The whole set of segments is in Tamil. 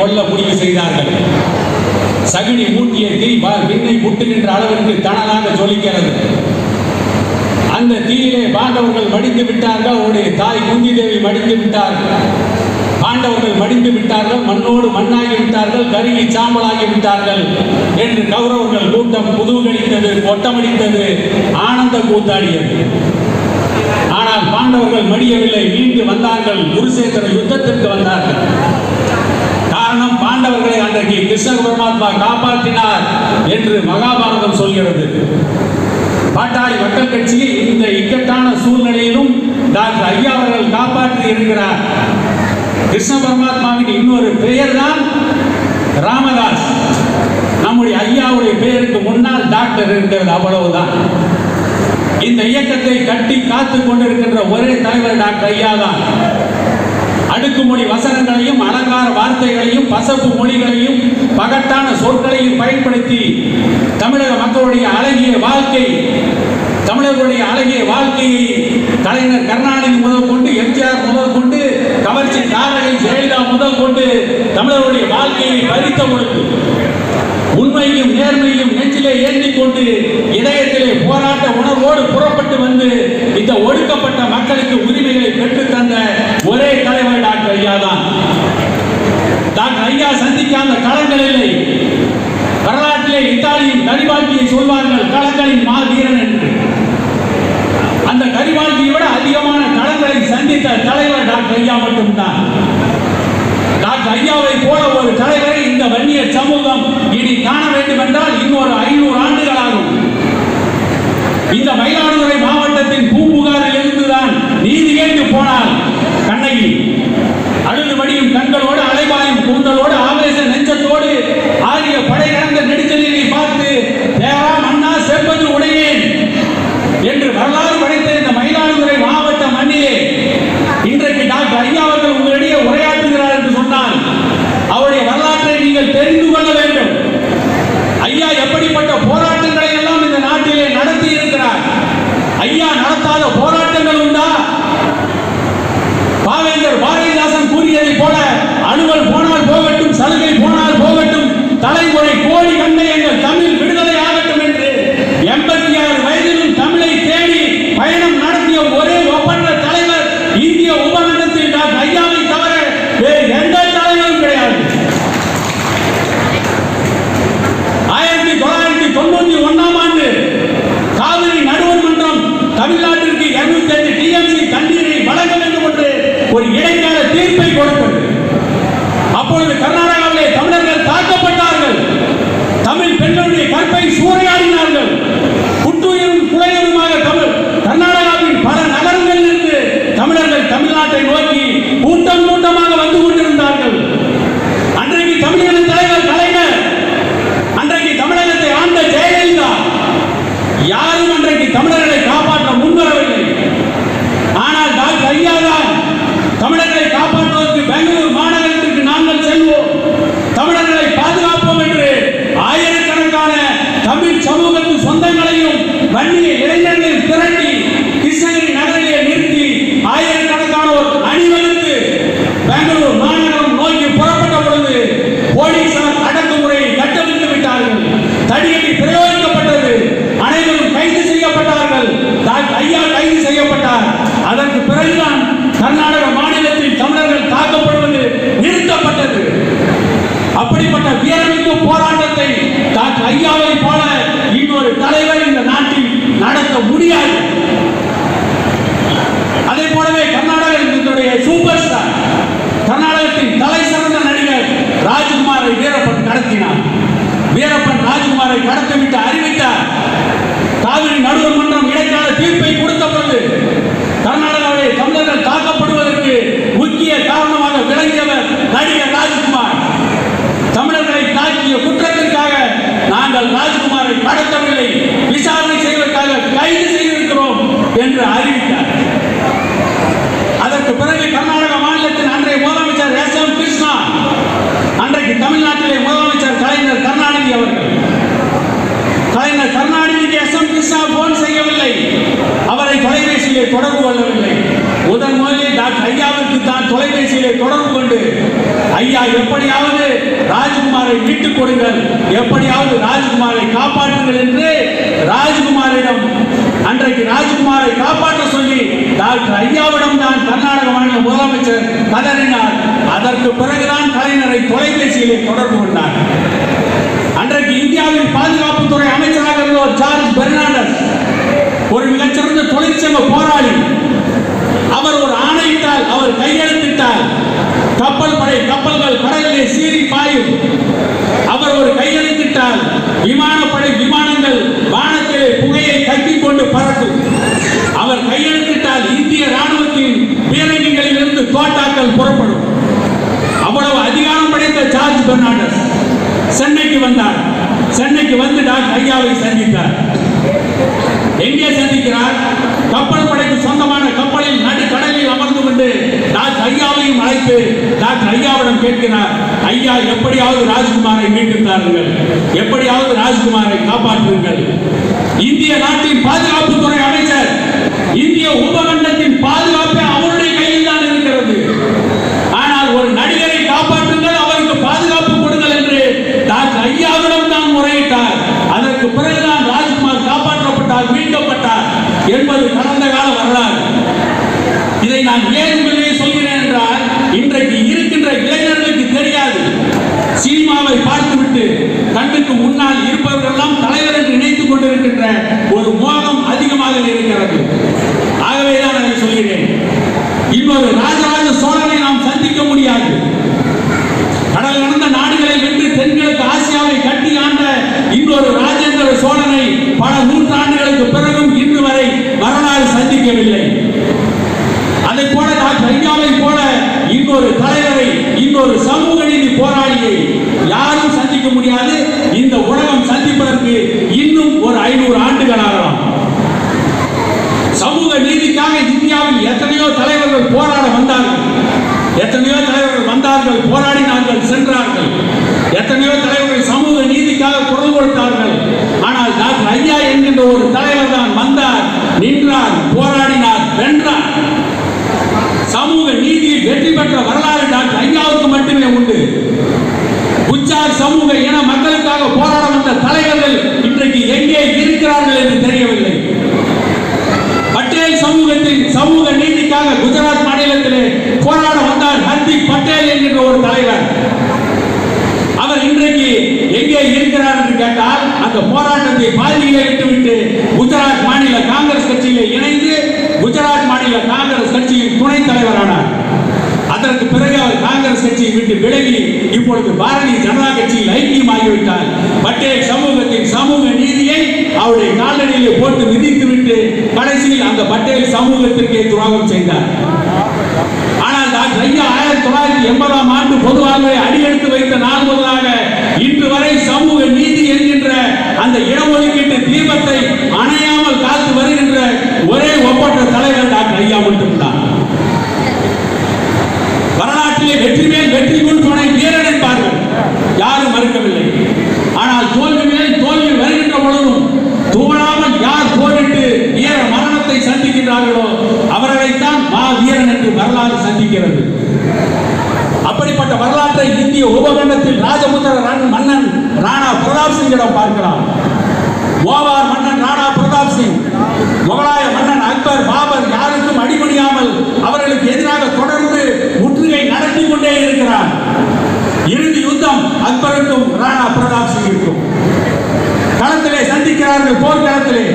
கொல்ல முடிவு செய்தார்கள். சகினி மூட்டிய தீ வ- விண்ணை முட்டுகின்ற அளவிற்கு தனலாக ஜொலிக்கிறது. அந்த தீயிலே பாண்டவர்கள் மடிந்து விட்டார்கள். அவருடைய தாய் குந்தி தேவி மடிந்து விட்டார்கள் பாண்டவர்கள் மடிந்து விட்டார்கள். மண்ணோடு மண்ணாகி விட்டார்கள். கருகி சாம்பலாகி விட்டார்கள் என்று கௌரவர்கள் கூட்டம் புதுகடித்தது கொட்டமடித்தது ஆனந்த கூத்தாடியது. ஆனால் பாண்டவர்கள் மடியவில்லை. மீண்டு வந்தார்கள். குருசேகர யுத்தத்திற்கு வந்தார்கள். பாண்டவர்களை அன்றைக்கு கிருஷ்ண பரமாத்மா காப்பாற்றினார் என்று மகாபாரதம் சொல்கிறது. பாட்டாளி மக்கள் கட்சியில் இந்த இக்கட்டான சூழ்நிலையிலும் டாக்டர் ஐயா அவர்கள் காப்பாற்றி இருக்கிறார். கிருஷ்ண பரமாத்மாவின் இன்னொரு பெயர் தான் ராமதாஸ். நம்முடைய ஐயாவுடைய பெயருக்கு முன்னால் டாக்டர் இருக்கிறது அவ்வளவுதான். இந்த இயக்கத்தை கட்டி காத்து கொண்டிருக்கின்ற ஒரே தலைவர் டாக்டர் ஐயா தான். அடுக்குமொழி வசனங்களையும் அலங்கார வார்த்தைகளையும் பசப்பு மொழிகளையும் பகட்டான சொற்களையும் பயன்படுத்தி தமிழக மக்களுடைய அழகிய வாழ்க்கை தமிழர்களுடைய அழகிய வாழ்க்கையை கலைஞர் கருணாநிதி முதல் கொண்டு எம்ஜிஆர் முதல் கொண்டு கவர்ச்சி தாரகை ஜெயலலிதா முதல் கொண்டு தமிழர்களுடைய வாழ்க்கையை பறித்த பொழுது உண்மையும் நேர்மையும் நெஞ்சிலே ஏந்திக்கொண்டு இதயத்திலே போராட்ட உணர்வோடு புறப்பட்டு வந்து இந்த ஒடுக்கப்பட்ட மக்களுக்கு உரிமைகளை பெற்றுத் தந்த ஒரே தலைவர் டாக்டர் ஐயா தான் டாக்டர் ஐயா சந்திக்காத களங்கள் இல்லை. வரலாற்றிலே இத்தாலியின் கரிவாழ்க்கையை சொல்வார்கள் களங்களின் மாவீரன் என்று. அந்த கரிவாழ்க்கையை விட அதிகமான களங்களை சந்தித்த தலைவர் டாக்டர் ஐயா மட்டும்தான். டாக்டர் ஐயாவை போல ஒரு தலைவரை இந்த வன்னியர் சமூகம் இனி காண வேண்டும் என்றால் இன்னொரு ஐநூறு ஆண்டுகள் ஆகும் இந்த மயிலாடுதுறை மாவட்டத்தின் பூம்புகாரில் இருந்துதான் நீதி கேட்டு போனால் கண்ணகி அழுது வடியும் கண்களோடு அலைபாயும் கூந்தலோடு ஆவேச நெஞ்சத்தோடு ஆகிய படை கடந்த நெடுஞ்செல்லியை பார்த்து தேவா மன்னா செப்பது உடையேன் என்று வரலாறு படைத்த இந்த மயிலாடுதுறை மாவட்ட மண்ணிலே இன்றைக்கு டாக்டர் ஐயா அவர்கள் உங்களிடையே உரையாற்றுகிறார் என்று சொன்னால் அவருடைய வரலாற்றை நீங்கள் தெரிந்து கொள்ள வேண்டும் ஐயா எப்படிப்பட்ட போராட்டங்களை எல்லாம் இந்த நாட்டிலே நடத்தி இருக்கிறார் ஐயா நடத்தாத போராட்டங்கள் உண்டா? பாவேந்தர் பாரதிதாசன் கூறியதை போல அலுவல் போனால் போகட்டும் சலுகை போனால் போகட்டும் தலைமுறை கோடி கண்டை எங்கள் நோய் அப்படிப்பட்ட வீரமிக்க போராட்டத்தை டாக்டர் ஐயாவை போல இன்னொரு தலைவர் இந்த நாட்டில் நடத்த முடியாது. அதே போலவே கர்நாடகத்தினுடைய சூப்பர் ஸ்டார் கர்நாடகத்தின் தலை சிறந்த நடிகர் ராஜ்குமாரை வீரப்பன் கடத்தினார். வீரப்பன் ராஜ்குமாரை கடத்திவிட்டு அறிவித்தார். தொடர்பு கொள்ளவில்லை. முதல் முதலில் டாக்டர் ஐயாவிற்கு தான் தொலைபேசியிலே தொடர்பு கொண்டு ஐயா எப்படியாவது ராஜ்குமாரை மீட்டுக் கொடுங்கள். எப்படியாவது ராஜ்குமாரை காப்பாற்றுங்கள் என்று ராஜ்குமாரிடம் அன்றைக்கு ராஜ்குமாரை காப்பாற்ற சொல்லி டாக்டர் ஐயாவிடம் தான் கர்நாடக மாநில முதலமைச்சர் கதறினார். அதற்கு பிறகுதான் கலைஞரை தொலைபேசியிலே தொடர்பு கொண்டார். அன்றைக்கு இந்தியாவின் பாதுகாப்புத்துறை அமைச்சராக இருந்தவர் ஜார்ஜ் பெர்னாண்டஸ். ஒரு தொழிற்சங்க போராளி. அவர் ஒரு ஆணையிட்டால் அவர் கையெழுத்திட்டால் கப்பல் படை கப்பல்கள் கடலிலே சீறி பாயும். அவர் ஒரு கையெழுத்திட்டால் விமானப்படை விமானங்கள் வானத்திலே புகையை கட்டி கொண்டு பறக்கும். அவர் கையெழுத்திட்டால் இந்திய ராணுவத்தின் பீரங்கிகளில் இருந்து தோட்டாக்கள் புறப்படும். அவ்வளவு அதிகாரம் படைத்த ஜார்ஜ் பெர்னாண்டஸ் சென்னைக்கு வந்தார். சென்னைக்கு வந்து டாக்டர் ஐயாவை சந்தித்தார். எங்கே சந்திக்கிறார் கப்பல் படைக்கு சொந்தமான கப்பலில் நடுக்கடலில் அமர்ந்து கொண்டு டாக்டர் ஐயாவையும் அழைத்து டாக்டர் ஐயாவிடம் கேட்கிறார். ஐயா எப்படியாவது ராஜ்குமாரை மீட்டு தாருங்கள். எப்படியாவது ராஜ்குமாரை காப்பாற்றுங்கள். இந்திய நாட்டின் பாதுகாப்புத்துறை அமைச்சர் இந்திய உபகன் பாதுகாப்பு அவருடைய கையில் தான் இருக்கிறது ஆனால் ஒரு நடிகரை காப்பாற்றுங்கள் அவருக்கு பாதுகாப்பு கொடுங்கள் என்று டாக்டர் ஐயாவிடம் தான் முறையிட்டார் அதற்கு பிறகுதான் ராஜ்குமார் காப்பாற்றப்பட்டார் மீட்கப்பட்டார் என்பது கடந்த கால வரலாறு இதை நான் ஏன் என்பதை சொல்கிறேன் என்றால் இன்றைக்கு இருக்கின்ற இளைஞர்களுக்கு தெரியாது. சினிமாவை பார்த்துவிட்டு கண்ணுக்கு முன்னால் இருப்பவர்களெல்லாம் தலைவர் என்று நினைத்துக் கொண்டிருக்கின்ற ஒரு மோகம் அதிகமாக இருக்கிறது. ஆகவே தான் அதை சொல்கிறேன். இன்னொரு ராஜராஜ சோழனை நாம் சந்திக்க முடியாது. கடல் கடந்த நாடுகளை வென்று தென்கிழக்கு ஆசியாவை கட்டி ஆண்ட இன்னொரு ராஜேந்திர சோழனை பல நூற்றாண்டுகளுக்கு பிறகும் இன்று வரை வரலாறு சந்திக்கவில்லை அதை போல டாக்டர் ஐயாவை போல இன்னொரு தலைவரை இன்னொரு சமூக நீதி போராளியை யாரும் சந்திக்க முடியாது. இந்த உலகம் சந்திப்பதற்கு இன்னும் ஒரு ஐநூறு ஆண்டுகள் ஆகலாம். சமூக நீதிக்காக இந்தியாவில் எத்தனையோ தலைவர்கள் போராட வந்தார்கள். எத்தனையோ தலைவர்கள் வந்தார்கள் போராடினார்கள் சென்றார்கள். எத்தனையோ தலைவர்கள் சமூக நீதிக்காக குரல் கொடுத்தார்கள். ஆனால் டாக்டர் ஐயா என்கின்ற ஒரு தலைவர் தான் வந்தார் நின்றார் போராடினார் வென்றார். சமூக நீதி வெற்றி பெற்ற வரலாறு டாக்டர் ஐயாவுக்கு மட்டுமே உண்டு உச்சார் சமூக இன மக்களுக்காக போராட வந்த தலைவர்கள் இன்றைக்கு எங்கே இருக்கிறார்கள் என்று தெரியவில்லை. பட்டேல் சமூகத்தின் சமூக நீதிக்காக குஜராத் மாநிலத்திலே போராட வந்தார் ஹர்திக் பட்டேல் என்கின்ற ஒரு தலைவர். அவர் இன்றைக்கு எங்கே இருக்கிறார் என்று கேட்டால் அந்த போராட்டத்தை பாதியிலே விட்டுவிட்டு குஜராத் மாநில காங்கிரஸ் கட்சியிலே இணைந்து குஜராத் மாநில காங்கிரஸ் கட்சியின் துணைத் தலைவரானார். அதற்கு பிறகு அவர் காங்கிரஸ் கட்சியை விட்டு விலகி இப்பொழுது பாரதிய ஜனதா கட்சியில் ஐக்கியமாகிவிட்டார். பட்டேல் சமூகத்தின் சமூக நீதியை அவருடைய காலடியிலே போட்டு மிதித்துவிட்டு கடைசியில் அந்த பட்டேல் சமூகத்திற்கே துரோகம் செய்தார். ஆனால் டாக்டர் ஐயா ஆயிரத்தி தொள்ளாயிரத்தி எண்பதாம் ஆண்டு பொதுவாகவே அடியெடுத்து வைத்த நாள் முதலாக இன்று வரை சமூக நீதி என்கின்ற அந்த இடஒதுக்கீட்டு தீபத்தை அணையாமல் காத்து வருகின்ற ஒரே ஒப்பற்ற தலைவர் டாக்டர் ஐயா மட்டும்தான் வரலாற்றிலே வெற்றி மேல் வெற்றி கொண்டு துணை வீரன் என்பார்கள் யாரும் மறுக்கவில்லை. ஆனால் தோல்வி மேல் தோல்வி வருகின்ற பொழுதும் துவளாமல் யார் போரிட்டு வீர மரணத்தை சந்திக்கின்றார்களோ அவர்களைத்தான் மா வீரன் என்று வரலாறு சந்திக்கிறது. அப்படிப்பட்ட வரலாற்றை இந்திய உபகண்டத்தில் ராஜபுத்திர மன்னன் ராணா பிரதாப் சிங்கிடம் பார்க்கலாம் மோவார் மன்னன் ராணா பிரதாப் சிங் முகலாய மன்னன் அக்பர் பாபர் யாருக்கும் அடிபணியாமல் அவர்களுக்கு எதிராக தொடர்ந்து முற்றுகை நடத்தி கொண்டே இருக்கிறார் இறுதி யுத்தம் அக்பருக்கும் ராணா இருக்கும். களத்திலே சந்திக்கிறார்கள் போர்க்களத்திலே.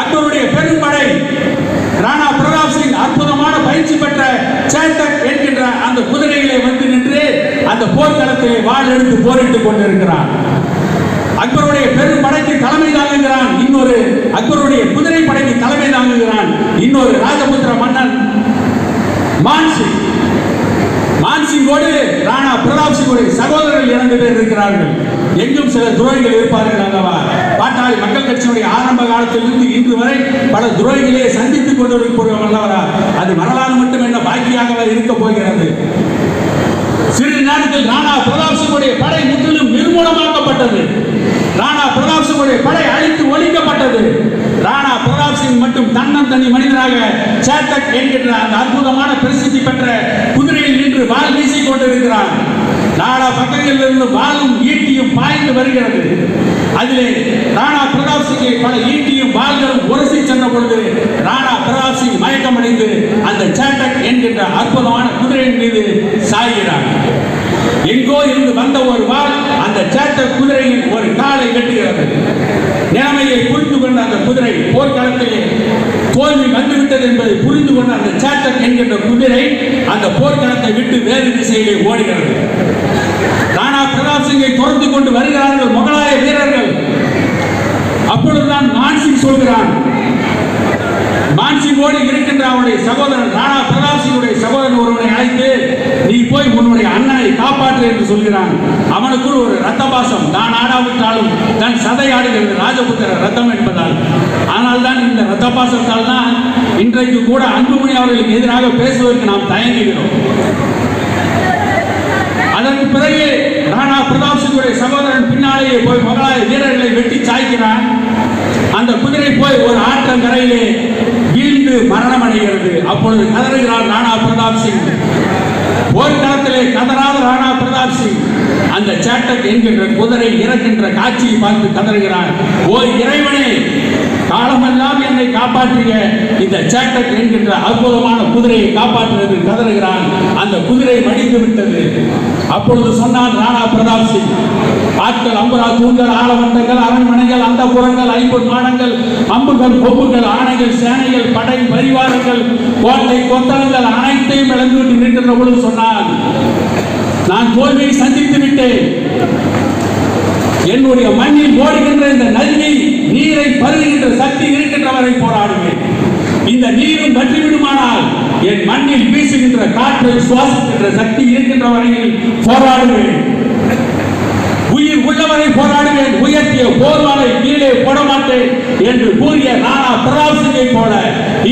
அன்பருடைய பெரும்படை ராணா பிரதாப் சிங் அற்புதமான பயிற்சி பெற்ற சேத்தக் என்கின்ற அந்த குதிரையிலே வந்து நின்று அந்த போர்க்களத்திலே வாழ் எடுத்து போரிட்டுக் கொண்டிருக்கிறார் அக்பருடைய பெரும் படைக்கு தலைமை தாங்குகிறான். இன்னொரு அக்பருடைய குதிரை படைக்கு தலைமை தாங்குகிறான். இன்னொரு ராஜபுத்திர மன்னன் மான்சிங். மான்சிங்கோடு ராணா பிரதாப் சிங்கோடு சகோதரர்கள் இரண்டு பேர் இருக்கிறார்கள். எங்கும் சில துரோகிகள் இருப்பார்கள் அல்லவா பாட்டாளி மக்கள் கட்சியினுடைய ஆரம்ப காலத்திலிருந்து இன்று வரை பல துரோகிகளே சந்தித்துக் கொண்டிருக்கிறோம் அல்லவரா அது வரலாறு மட்டும் என்ன பாக்கியாக இருக்க போகிறது. சிறிது நேரத்தில் ராணா பிரதாப் சிங்குடைய படை முற்றிலும் நிர்மூலமாக்கப்பட்டது. ராணா பிரதாப் சிங்குடைய படை அழித்து ஒழிக்கப்பட்டது. ராணா பிரதாப் சிங் மட்டும் தன்னன் தனி மனிதராக சேத்தக் என்கின்ற அந்த அற்புதமான பிரசித்தி பெற்ற குதிரையில் நின்று வால் வீசிக் கொண்டிருக்கிறார். நாலா பக்கங்களிலிருந்து வாலும் ஈட்டியும் பாய்ந்து வருகிறது. அதிலே ராணா பிரதாப் சிங்கை பல ஈட்டியும் வாள்களும் உரசி சென்ற பொழுது ராணா பிரதாப் சிங் மயக்கமடைந்து அந்த சேட்டக் என்கின்ற அற்புதமான குதிரையின் மீது சாய்கிறார் எங்கோ இருந்து வந்த ஒரு வால் அந்த சேட்ட குதிரையின் ஒரு காலை வெட்டுகிறது. நிலைமையை புரிந்து கொண்ட அந்த குதிரை போர்க்களத்திலே தோல்வி வந்துவிட்டது என்பதை புரிந்து கொண்ட அந்த சேட்டக் என்கின்ற குதிரை அந்த போர்க்களத்தை விட்டு வேறு திசையிலே ஓடுகிறது. ராணா பிரதாப் சிங்கை தொடர்ந்து கொண்டு வருகிறார்கள் முகலாய வீரர்கள். அப்பொழுதுதான் மான்சிங் சொல்கிறான் மான்சிங்கோடு இருக்கின்ற அவனுடைய சகோதரன் ராணா பிரதாப் சிங்குடைய சகோதரன் ஒருவனை அழைத்து நீ போய் உன்னுடைய அண்ணனை காப்பாற்று என்று சொல்கிறான். அவனுக்குள் ஒரு ரத்த பாசம் தான் ஆடாவிட்டாலும் தன் சதை ஆடுகிறது ராஜபுத்திர ரத்தம் என்பதால். ஆனால் தான் இந்த ரத்த பாசத்தால் தான் இன்றைக்கு கூட அன்புமணி அவர்களுக்கு எதிராக பேசுவதற்கு நாம் தயங்குகிறோம். அதற்கு பிறகு ராணா பிரதாப் சிங்குடைய சகோதரன் பின்னாலேயே போய் மகளாய வீரர்களை வெட்டி சாய்க்கிறான். அந்த குதிரை போய் ஒரு ஆற்றங்கரையிலே வீழ்ந்து மரணம் அடைகிறது. அப்பொழுது கதறுகிறார் ராணா பிரதாப் சிங். போர்க்களத்திலே கதறாத ராணா பிரதாப் சிங். அந்த சேட்டக் என்கின்ற குதிரை இறக்கின்ற காட்சியை பார்த்து கதறுகிறார். ஓ இறைவனே காலமெல்லாம் என்னை காப்பாற்றிய இந்த சேட்டக் என்கின்ற அற்புதமான குதிரையை காப்பாற்றுவது கதறுகிறான். அந்த குதிரை மடிந்து விட்டது. அப்பொழுது சொன்னான் ராணா பிரதாப் சிங் ஆட்கள் அம்புரா தூண்கள் ஆலவட்டங்கள் அரண்மனைகள் அந்த புறங்கள் ஐம்பது மாடங்கள் அம்புகள் கொம்புகள் ஆணைகள் சேனைகள் படை பரிவாரங்கள் கோட்டை கொத்தளங்கள் அனைத்தையும் இழந்துவிட்டு நிற்கின்ற பொழுது சொன்னான் நான் தோல்வியை சந்தித்து விட்டேன். என்னுடைய மண்ணில் ஓடுகின்ற இந்த நதியை நீரை பருகின்ற சக்தி இருக்கின்றவரை போராடுவேன். இந்த நீரும் பற்றிவிடுமானால் என் மண்ணில் வீசுகின்ற காற்றை சுவாசிக்கின்ற சக்தி இருக்கின்ற வரையில் போராடுவேன். உயிர் உள்ளவரை போராடுவேன். உயர்த்திய போர்வா என்று கூறிய ராணா பிரதாப் போல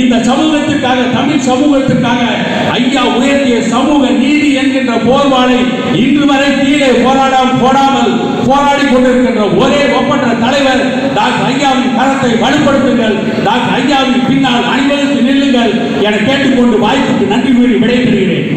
இந்த சமூகத்திற்காக தமிழ் சமூகத்திற்காக ஐயா உயர்த்திய சமூக நீதி என்கின்ற போர்வாளை இன்று வரை கீழே போராடாமல் போடாமல் போராடி கொண்டிருக்கின்ற ஒரே ஒப்பற்ற தலைவர் டாக்டர் ஐயாவின் கரத்தை வலுப்படுத்துங்கள். டாக்டர் ஐயாவின் பின்னால் அணிவகுத்து நில்லுங்கள் என கேட்டுக்கொண்டு வாய்ப்புக்கு நன்றி கூறி விடைபெறுகிறேன்.